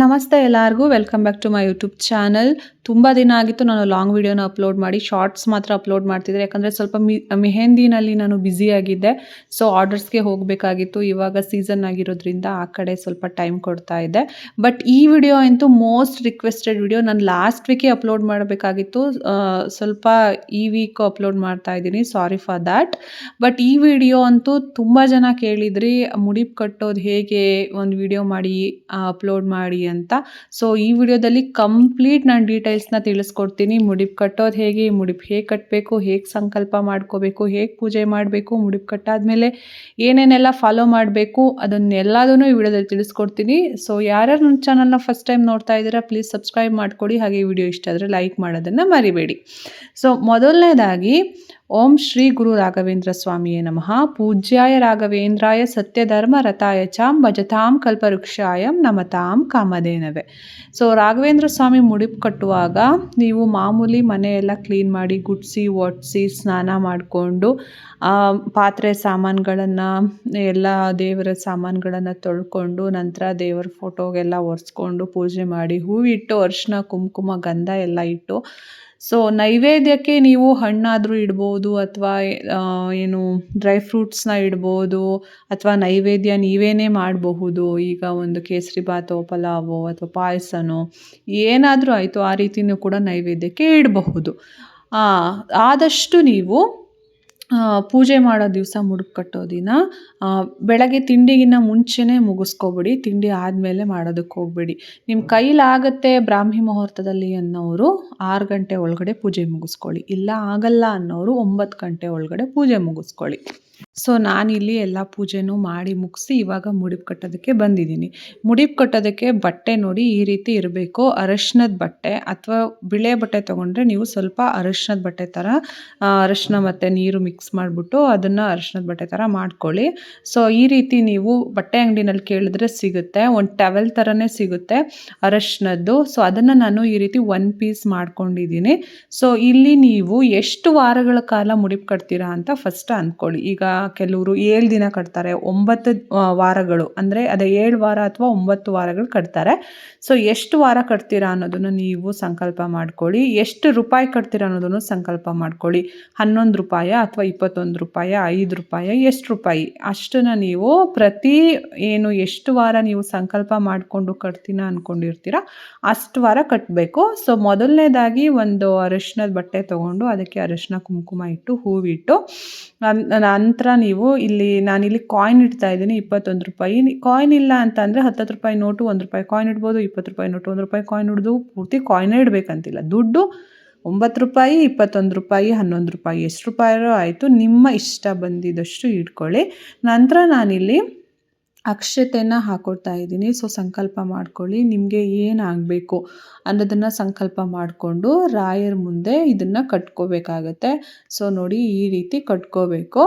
ನಮಸ್ತೆ ಎಲ್ಲರಿಗೂ welcome back to my YouTube channel ತುಂಬ ದಿನ ಆಗಿತ್ತು ನಾನು ಲಾಂಗ್ ವಿಡಿಯೋನ ಅಪ್ಲೋಡ್ ಮಾಡಿ ಶಾರ್ಟ್ಸ್ ಮಾತ್ರ ಅಪ್ಲೋಡ್ ಮಾಡ್ತಿದ್ದೆ. ಯಾಕಂದರೆ ಸ್ವಲ್ಪ ಮಿ, ಮೆಹೆಂದಿನಲ್ಲಿ ನಾನು ಬ್ಯುಸಿ ಆಗಿದ್ದೆ. ಸೊ ಆರ್ಡರ್ಸ್ಗೆ ಹೋಗಬೇಕಾಗಿತ್ತು. ಇವಾಗ ಸೀಸನ್ ಆಗಿರೋದ್ರಿಂದ ಆ ಕಡೆ ಸ್ವಲ್ಪ ಟೈಮ್ ಕೊಡ್ತಾ ಇದ್ದೆ. ಬಟ್ ಈ ವಿಡಿಯೋ ಅಂತೂ ಮೋಸ್ಟ್ ರಿಕ್ವೆಸ್ಟೆಡ್ ವಿಡಿಯೋ ನಾನು ಲಾಸ್ಟ್ ವೀಕೆ ಅಪ್ಲೋಡ್ ಮಾಡಬೇಕಾಗಿತ್ತು. ಸ್ವಲ್ಪ ಈ ವೀಕ್ ಅಪ್ಲೋಡ್ ಮಾಡ್ತಾ ಇದ್ದೀನಿ. ಸಾರಿ ಫಾರ್ ದ್ಯಾಟ್ ಬಟ್ ಈ ವಿಡಿಯೋ ಅಂತೂ ತುಂಬ ಜನ ಕೇಳಿದ್ರಿ, ಮುಡಿಪ್ ಕಟ್ಟೋದು ಹೇಗೆ, ಒಂದು ವಿಡಿಯೋ ಮಾಡಿ ಅಪ್ಲೋಡ್ ಮಾಡಿ ಅಂತ. ಸೊ ಈ ವಿಡಿಯೋದಲ್ಲಿ ಕಂಪ್ಲೀಟ್ ನಾನು ಡೀಟೇಲ್ಸ್ನ ತಿಳಿಸ್ಕೊಡ್ತೀನಿ. ಮುಡಿಪ್ ಕಟ್ಟೋದು ಹೇಗೆ ಮುಡಿಪ್ ಹೇಗೆ ಕಟ್ಟಬೇಕು ಹೇಗೆ ಸಂಕಲ್ಪ ಮಾಡ್ಕೋಬೇಕು, ಹೇಗೆ ಪೂಜೆ ಮಾಡಬೇಕು, ಮುಡಿಪ್ ಕಟ್ಟಾದಮೇಲೆ ಏನೇನೆಲ್ಲ ಫಾಲೋ ಮಾಡಬೇಕು ಅದನ್ನೆಲ್ಲದೂ ಈ ವಿಡಿಯೋದಲ್ಲಿ ತಿಳಿಸ್ಕೊಡ್ತೀನಿ. ಸೊ ಯಾರ್ಯಾರು ನನ್ನ ಚಾನಲ್ನ ಫಸ್ಟ್ ಟೈಮ್ ನೋಡ್ತಾ ಇದ್ದೀರಾ ಪ್ಲೀಸ್ ಸಬ್ಸ್ಕ್ರೈಬ್ ಮಾಡ್ಕೊಳ್ಳಿ ಹಾಗೆ ವಿಡಿಯೋ ಇಷ್ಟ ಆದರೆ ಲೈಕ್ ಮಾಡೋದನ್ನು ಮರಿಬೇಡಿ. ಸೊ ಮೊದಲನೇದಾಗಿ, ಓಂ ಶ್ರೀ ಗುರು ರಾಘವೇಂದ್ರ ಸ್ವಾಮಿಯೇ ನಮಃ. ಪೂಜ್ಯಾಯ ರಾಘವೇಂದ್ರಾಯ ಸತ್ಯಧರ್ಮ ರಥಾಯ ಚಾಂ ಭಜತಾಂ ಕಲ್ಪವೃಕ್ಷಾಯಂ ನಮತಾಂ ಕಾಮಧೇನವೆ. ಸೊ ರಾಘವೇಂದ್ರ ಸ್ವಾಮಿ ಮುಡಿಪು ಕಟ್ಟುವಾಗ ನೀವು ಮಾಮೂಲಿ ಮನೆಯೆಲ್ಲ ಕ್ಲೀನ್ ಮಾಡಿ ಗುಡಿಸಿ, ಒಡಿಸಿ, ಸ್ನಾನ ಮಾಡಿಕೊಂಡು ಪಾತ್ರೆ ಸಾಮಾನುಗಳನ್ನು, ಎಲ್ಲ ದೇವರ ಸಾಮಾನುಗಳನ್ನು ತೊಳ್ಕೊಂಡು, ನಂತರ ದೇವರ ಫೋಟೋಗೆಲ್ಲ ಒರೆಸ್ಕೊಂಡು ಪೂಜೆ ಮಾಡಿ ಹೂವಿಟ್ಟು ಅರಿಶಿನ, ಕುಂಕುಮ, ಗಂಧ ಎಲ್ಲ ಇಟ್ಟು ಸೊ ನೈವೇದ್ಯಕ್ಕೆ ನೀವು ಹಣ್ಣಾದರೂ ಇಡ್ಬೋದು ಅಥವಾ ಏನು ಡ್ರೈ ಫ್ರೂಟ್ಸ್ನ ಇಡ್ಬೋದು ಅಥವಾ ನೈವೇದ್ಯ ನೀವೇನೇ ಮಾಡಬಹುದು, ಈಗ ಒಂದು ಕೇಸರಿ ಬಾತೋ ಪಲಾವೋ ಅಥವಾ ಪಾಯಸನೋ, ಏನಾದರೂ ಆಯಿತು, ಆ ರೀತಿಯೂ ಕೂಡ ನೈವೇದ್ಯಕ್ಕೆ ಇಡಬಹುದು. ಆದಷ್ಟು ನೀವು ಪೂಜೆ ಮಾಡೋ ದಿವಸ ಮುಡುಪು ಕಟ್ಟೋ ದಿನ ಬೆಳಗ್ಗೆ ತಿಂಡಿಗಿನ್ನ ಮುಂಚೆನೇ ಮುಗಿಸ್ಕೊಬಿಡಿ, ತಿಂಡಿ ಆದಮೇಲೆ ಮಾಡೋದಕ್ಕೆ ಹೋಗಬೇಡಿ. ನಿಮ್ಮ ಕೈಲಾಗತ್ತೆ ಬ್ರಾಹ್ಮಿ ಮುಹೂರ್ತದಲ್ಲಿ ಅನ್ನೋರು ಆರು ಗಂಟೆ ಒಳಗಡೆ ಪೂಜೆ ಮುಗಿಸ್ಕೊಳ್ಳಿ. ಇಲ್ಲ ಆಗಲ್ಲ ಅನ್ನೋರು ಒಂಬತ್ತು ಗಂಟೆ ಒಳಗಡೆ ಪೂಜೆ ಮುಗಿಸ್ಕೊಳ್ಳಿ. ಸೊ ನಾನಿಲ್ಲಿ ಎಲ್ಲ ಪೂಜೆನೂ ಮಾಡಿ ಮುಗಿಸಿ ಇವಾಗ ಮುಡಿಪು ಕಟ್ಟೋದಕ್ಕೆ ಬಂದಿದ್ದೀನಿ. ಮುಡಿಪು ಕಟ್ಟೋದಕ್ಕೆ ಬಟ್ಟೆ ನೋಡಿ ಈ ರೀತಿ ಇರಬೇಕು. ಅರಶಿನದ ಬಟ್ಟೆ ಅಥವಾ ಬಿಳೆ ಬಟ್ಟೆ ತೊಗೊಂಡ್ರೆ ನೀವು ಸ್ವಲ್ಪ ಅರಶಿನದ ಬಟ್ಟೆ ಥರ ಅರಶಿನ ಮತ್ತು ನೀರು ಮಿಕ್ಸ್ ಮಾಡಿಬಿಟ್ಟು ಅದನ್ನು ಅರಶಿನದ ಬಟ್ಟೆ ಥರ ಮಾಡ್ಕೊಳ್ಳಿ. ಸೊ ಈ ರೀತಿ ನೀವು ಬಟ್ಟೆ ಅಂಗಡಿನಲ್ಲಿ ಕೇಳಿದ್ರೆ ಸಿಗುತ್ತೆ. ಒಂದು ಟವೆಲ್ ಥರನೇ ಸಿಗುತ್ತೆ ಅರಶಿನದ್ದು ಸೊ ಅದನ್ನು ನಾನು ಈ ರೀತಿ ಒನ್ ಪೀಸ್ ಮಾಡ್ಕೊಂಡಿದ್ದೀನಿ. ಸೊ ಇಲ್ಲಿ ನೀವು ಎಷ್ಟು ವಾರಗಳ ಕಾಲ ಮುಡಿಪು ಕಟ್ತೀರಾ ಅಂತ ಫಸ್ಟ್ ಅಂದ್ಕೊಳ್ಳಿ ಈಗ ಕೆಲವರು ಏಳು ದಿನ ಕಟ್ತಾರೆ, ಒಂಬತ್ತು ವಾರಗಳು. ಅಂದರೆ ಅದೇ ಏಳು ವಾರ ಅಥವಾ ಒಂಬತ್ತು ವಾರಗಳು ಕಟ್ತಾರೆ. ಸೊ ಎಷ್ಟು ವಾರ ಕಟ್ತೀರಾ ಅನ್ನೋದನ್ನು ನೀವು ಸಂಕಲ್ಪ ಮಾಡ್ಕೊಳ್ಳಿ. ಎಷ್ಟು ರೂಪಾಯಿ ಕಟ್ತೀರಾ ಅನ್ನೋದನ್ನು ಸಂಕಲ್ಪ ಮಾಡ್ಕೊಳ್ಳಿ. ಹನ್ನೊಂದು ರೂಪಾಯಿ ಅಥವಾ ಇಪ್ಪತ್ತೊಂದು ರೂಪಾಯಿ, ಐದು ರೂಪಾಯಿ, ಎಷ್ಟು ರೂಪಾಯಿ. ಅಷ್ಟನ್ನು ನೀವು ಪ್ರತಿ ಏನು ಎಷ್ಟು ವಾರ ನೀವು ಸಂಕಲ್ಪ ಮಾಡಿಕೊಂಡು ಕಟ್ತೀನ ಅಂದ್ಕೊಂಡಿರ್ತೀರ ಅಷ್ಟು ವಾರ ಕಟ್ಟಬೇಕು ಸೊ ಮೊದಲನೇದಾಗಿ ಒಂದು ಅರಿಶಿನದ ಬಟ್ಟೆ ತೊಗೊಂಡು ಅದಕ್ಕೆ ಅರಿಶಿನ ಕುಂಕುಮ ಇಟ್ಟು, ಹೂವಿಟ್ಟು ನಂತರ ನೀವು ಇಲ್ಲಿ ನಾನಿಲ್ಲಿ ಕಾಯಿನ್ ಇಡ್ತಾ ಇದ್ದೀನಿ, ಇಪ್ಪತ್ತೊಂದು ರೂಪಾಯಿ. ಕಾಯಿನ್ ಇಲ್ಲ ಅಂತ ಅಂದರೆ ಹತ್ತತ್ತು ರೂಪಾಯಿ ನೋಟು, ಒಂದು ರೂಪಾಯಿ ಕಾಯಿನ್ ಇಡ್ಬೋದು, ಇಪ್ಪತ್ತು ರೂಪಾಯಿ ನೋಟು, ಒಂದು ರೂಪಾಯಿ ಕಾಯಿನ್ ಹಿಡಿದು ಪೂರ್ತಿ ಕಾಯಿನೇ ಇಡಬೇಕಂತಿಲ್ಲ. ದುಡ್ಡು ಒಂಬತ್ತು ರೂಪಾಯಿ, ಇಪ್ಪತ್ತೊಂದು ರೂಪಾಯಿ, ಹನ್ನೊಂದು ರೂಪಾಯಿ. ಎಷ್ಟು ರೂಪಾಯಿರೋ ಆಯಿತು, ನಿಮ್ಮ ಇಷ್ಟ ಬಂದಿದ್ದಷ್ಟು ಇಟ್ಕೊಳ್ಳಿ. ನಂತರ ನಾನಿಲ್ಲಿ ಅಕ್ಷತೆಯನ್ನು ಹಾಕೊಡ್ತಾ ಇದ್ದೀನಿ. ಸೊ ಸಂಕಲ್ಪ ಮಾಡ್ಕೊಳ್ಳಿ. ನಿಮಗೆ ಏನಾಗಬೇಕು ಅನ್ನೋದನ್ನು ಸಂಕಲ್ಪ ಮಾಡಿಕೊಂಡು ರಾಯರ ಮುಂದೆ ಇದನ್ನು ಕಟ್ಕೋಬೇಕಾಗತ್ತೆ. ಸೊ ನೋಡಿ ಈ ರೀತಿ ಕಟ್ಕೋಬೇಕು.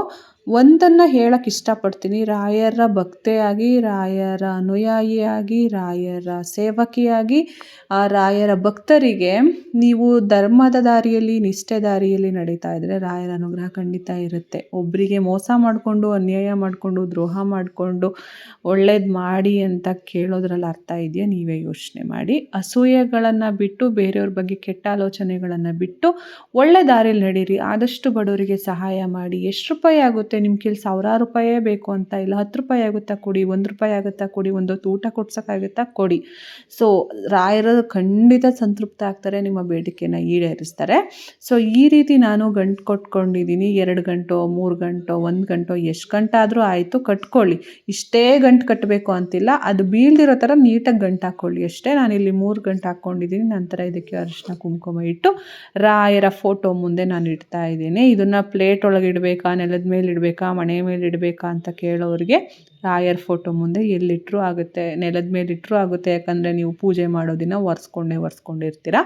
ಒಂದನ್ನು ಹೇಳಕ್ಕೆ ಇಷ್ಟಪಡ್ತೀನಿ. ರಾಯರ ಭಕ್ತೆಯಾಗಿ, ರಾಯರ ಅನುಯಾಯಿಯಾಗಿ, ರಾಯರ ಸೇವಕಿಯಾಗಿ, ಆ ರಾಯರ ಭಕ್ತರಿಗೆ ನೀವು ಧರ್ಮದ ದಾರಿಯಲ್ಲಿ, ನಿಷ್ಠೆ ದಾರಿಯಲ್ಲಿ ನಡೀತಾ ಇದ್ದರೆ ರಾಯರ ಅನುಗ್ರಹ ಖಂಡಿತ ಇರುತ್ತೆ. ಒಬ್ಬರಿಗೆ ಮೋಸ ಮಾಡಿಕೊಂಡು, ಅನ್ಯಾಯ ಮಾಡಿಕೊಂಡು, ದ್ರೋಹ ಮಾಡಿಕೊಂಡು, ಒಳ್ಳೇದು ಮಾಡಿ ಅಂತ ಕೇಳೋದ್ರಲ್ಲಿ ಅರ್ಥ ಇದೆಯಾ? ನೀವೇ ಯೋಚನೆ ಮಾಡಿ. ಅಸೂಯೆಗಳನ್ನು ಬಿಟ್ಟು, ಬೇರೆಯವ್ರ ಬಗ್ಗೆ ಕೆಟ್ಟ ಆಲೋಚನೆಗಳನ್ನು ಬಿಟ್ಟು, ಒಳ್ಳೆ ದಾರಿಯಲ್ಲಿ ನಡೀರಿ. ಆದಷ್ಟು ಬಡವರಿಗೆ ಸಹಾಯ ಮಾಡಿ. ಎಷ್ಟು ರೂಪಾಯಿ ಆಗುತ್ತೆ? ನಿಮ್ಮ ಕೈಲಿ ಸಾವಿರಾರು ರೂಪಾಯೇ ಬೇಕು ಅಂತ. ಇಲ್ಲ, ಹತ್ತು ರೂಪಾಯಿ ಆಗುತ್ತಾ ಕೊಡಿ, ಒಂದು ರೂಪಾಯಿ ಆಗುತ್ತಾ ಕೊಡಿ, ಒಂದು ಹೊತ್ತು ಊಟ ಕೊಡ್ಸೋಕ್ಕಾಗುತ್ತಾ ಕೊಡಿ. ಸೊ ರಾಯರ ಖಂಡಿತ ಸಂತೃಪ್ತ ಆಗ್ತಾರೆ, ನಿಮ್ಮ ಬೇಡಿಕೆನ ಈಡೇರಿಸ್ತಾರೆ. ಸೊ ಈ ರೀತಿ ನಾನು ಗಂಟು ಕೊಟ್ಕೊಂಡಿದ್ದೀನಿ. ಎರಡು ಗಂಟೋ, ಮೂರು ಗಂಟೋ, ಒಂದು ಗಂಟೋ, ಎಷ್ಟು ಗಂಟೆ ಆದರೂ ಆಯಿತು, ಕಟ್ಕೊಳ್ಳಿ. ಇಷ್ಟೇ ಗಂಟು ಕಟ್ಟಬೇಕು ಅಂತಿಲ್ಲ, ಅದು ಬೀಳ್ದಿರೋ ಥರ ನೀಟಾಗಿ ಗಂಟು ಹಾಕ್ಕೊಳ್ಳಿ ಅಷ್ಟೇ ನಾನಿಲ್ಲಿ ಮೂರು ಗಂಟು ಹಾಕ್ಕೊಂಡಿದ್ದೀನಿ ನಂತರ ಇದಕ್ಕೆ ಅರಿಶಿನ ಕುಂಕುಮ ಇಟ್ಟು ರಾಯರ ಫೋಟೋ ಮುಂದೆ ನಾನು ಇಡ್ತಾ ಇದ್ದೀನಿ. ಇದನ್ನು ಪ್ಲೇಟ್ ಒಳಗೆ ಇಡಬೇಕಾ, ನೆಲದ ಮೇಲೆ ಮನೆ ಮೇಲೆ ಇಡಬೇಕಾ ಅಂತ ಕೇಳೋರಿಗೆ ರಾಯರ್ ಫೋಟೋ ಮುಂದೆ ಎಲ್ಲಿಟ್ಟರೂ ಆಗುತ್ತೆ, ನೆಲದ ಮೇಲೆ ಇಟ್ಟರೂ ಆಗುತ್ತೆ. ಯಾಕಂದರೆ ನೀವು ಪೂಜೆ ಮಾಡೋ ದಿನ ಒರೆಸ್ಕೊಂಡೇ ಒರೆಸ್ಕೊಂಡಿರ್ತೀರ.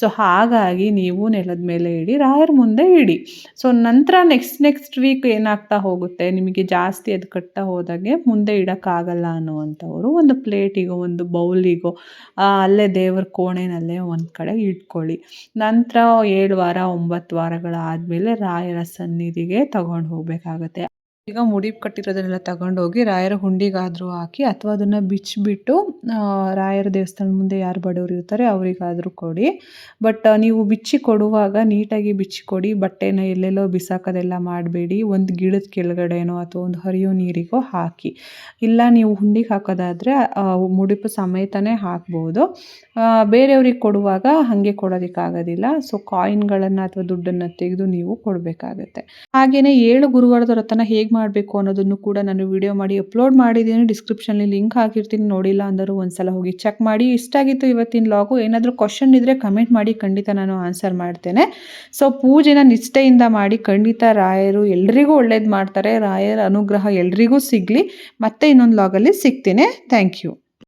ಸೊ ಹಾಗಾಗಿ ನೀವು ನೆಲದ ಮೇಲೆ ಇಡಿ, ರಾಯರ ಮುಂದೆ ಇಡಿ. ಸೊ ನಂತರ ನೆಕ್ಸ್ಟ್ ನೆಕ್ಸ್ಟ್ ವೀಕ್ ಏನಾಗ್ತಾ ಹೋಗುತ್ತೆ, ನಿಮಗೆ ಜಾಸ್ತಿ ಅದು ಕಟ್ತಾ ಹೋದಾಗೆ ಮುಂದೆ ಇಡೋಕ್ಕಾಗಲ್ಲ ಅನ್ನುವಂಥವ್ರು ಒಂದು ಪ್ಲೇಟಿಗೋ ಒಂದು ಬೌಲಿಗೋ ಅಲ್ಲೇ ದೇವರ ಕೋಣೆನಲ್ಲೇ ಒಂದು ಕಡೆ ಇಟ್ಕೊಳ್ಳಿ. ನಂತರ ಏಳು ವಾರ, ಒಂಬತ್ತು ವಾರಗಳಾದಮೇಲೆ ರಾಯರ ಸನ್ನಿಧಿಗೆ ತಗೊಂಡು ಹೋಗಬೇಕಾಗತ್ತೆ. ಆಗುತ್ತೆ ಈಗ ಮುಡಿ ಕಟ್ಟಿರೋದನ್ನೆಲ್ಲ ತಗೊಂಡೋಗಿ ರಾಯರ ಹುಂಡಿಗಾದರೂ ಹಾಕಿ ಅಥವಾ ಅದನ್ನು ಬಿಚ್ಚಿಬಿಟ್ಟು ರಾಯರ ದೇವಸ್ಥಾನದ ಮುಂದೆ ಯಾರು ಬಡವರು ಇರ್ತಾರೆ ಅವರಿಗಾದ್ರೂ ಕೊಡಿ. ಬಟ್ ನೀವು ಬಿಚ್ಚಿ ಕೊಡುವಾಗ ನೀಟಾಗಿ ಬಿಚ್ಚಿ ಕೊಡಿ, ಬಟ್ಟೆನ ಎಲ್ಲೆಲ್ಲೋ ಬಿಸಾಕೋದೆಲ್ಲ ಮಾಡಬೇಡಿ, ಒಂದು ಗಿಡದ ಕೆಳಗಡೆನೋ ಅಥವಾ ಒಂದು ಹರಿಯೋ ನೀರಿಗೋ ಹಾಕಿ. ಇಲ್ಲ, ನೀವು ಹುಂಡಿಗೆ ಹಾಕೋದಾದರೆ ಮುಡಿಪ ಸಮೇತನೇ ಹಾಕ್ಬೋದು. ಬೇರೆಯವ್ರಿಗೆ ಕೊಡುವಾಗ ಹಾಗೆ ಕೊಡೋದಕ್ಕಾಗೋದಿಲ್ಲ. ಸೊ, ಕಾಯಿನ್ಗಳನ್ನು ಅಥವಾ ದುಡ್ಡನ್ನು ತೆಗೆದು ನೀವು ಕೊಡಬೇಕಾಗತ್ತೆ. ಹಾಗೆಯೇ ಏಳು ಗುರುವಾರದ ವ್ರತನ ಹೇಗೆ ಮಾಡಬೇಕು ಅನ್ನೋದನ್ನು ಕೂಡ ನಾನು ವಿಡಿಯೋ ಮಾಡಿ ಅಪ್ಲೋಡ್ ಮಾಡಿದ್ದೀನಿ. ಡಿಸ್ಕ್ರಿಪ್ಷನಲ್ಲಿ ಲಿಂಕ್ ಹಾಕಿರ್ತೀನಿ. ನೋಡಿಲ್ಲ ಅಂದರೂ ಒಂದ್ಸಲ ಹೋಗಿ ಚೆಕ್ ಮಾಡಿ. ಇಷ್ಟ ಆಗಿತ್ತು ಇವತ್ತಿನ ಲಾಗು ಏನಾದರೂ ಕ್ವಶನ್ ಇದ್ದರೆ ಕಮೆಂಟ್ ಮಾಡಿ. ಖಂಡಿತ ನಾನು ಆನ್ಸರ್ ಮಾಡ್ತೇನೆ. ಸೊ ಪೂಜೆನ ನಿಷ್ಠೆಯಿಂದ ಮಾಡಿ ಖಂಡಿತ ರಾಯರು ಎಲ್ರಿಗೂ ಒಳ್ಳೇದು ಮಾಡ್ತಾರೆ. ರಾಯರ ಅನುಗ್ರಹ ಎಲ್ರಿಗೂ ಸಿಗಲಿ. ಮತ್ತೆ ಇನ್ನೊಂದು ಲಾಗಲ್ಲಿ ಸಿಗ್ತೀನಿ. Thank you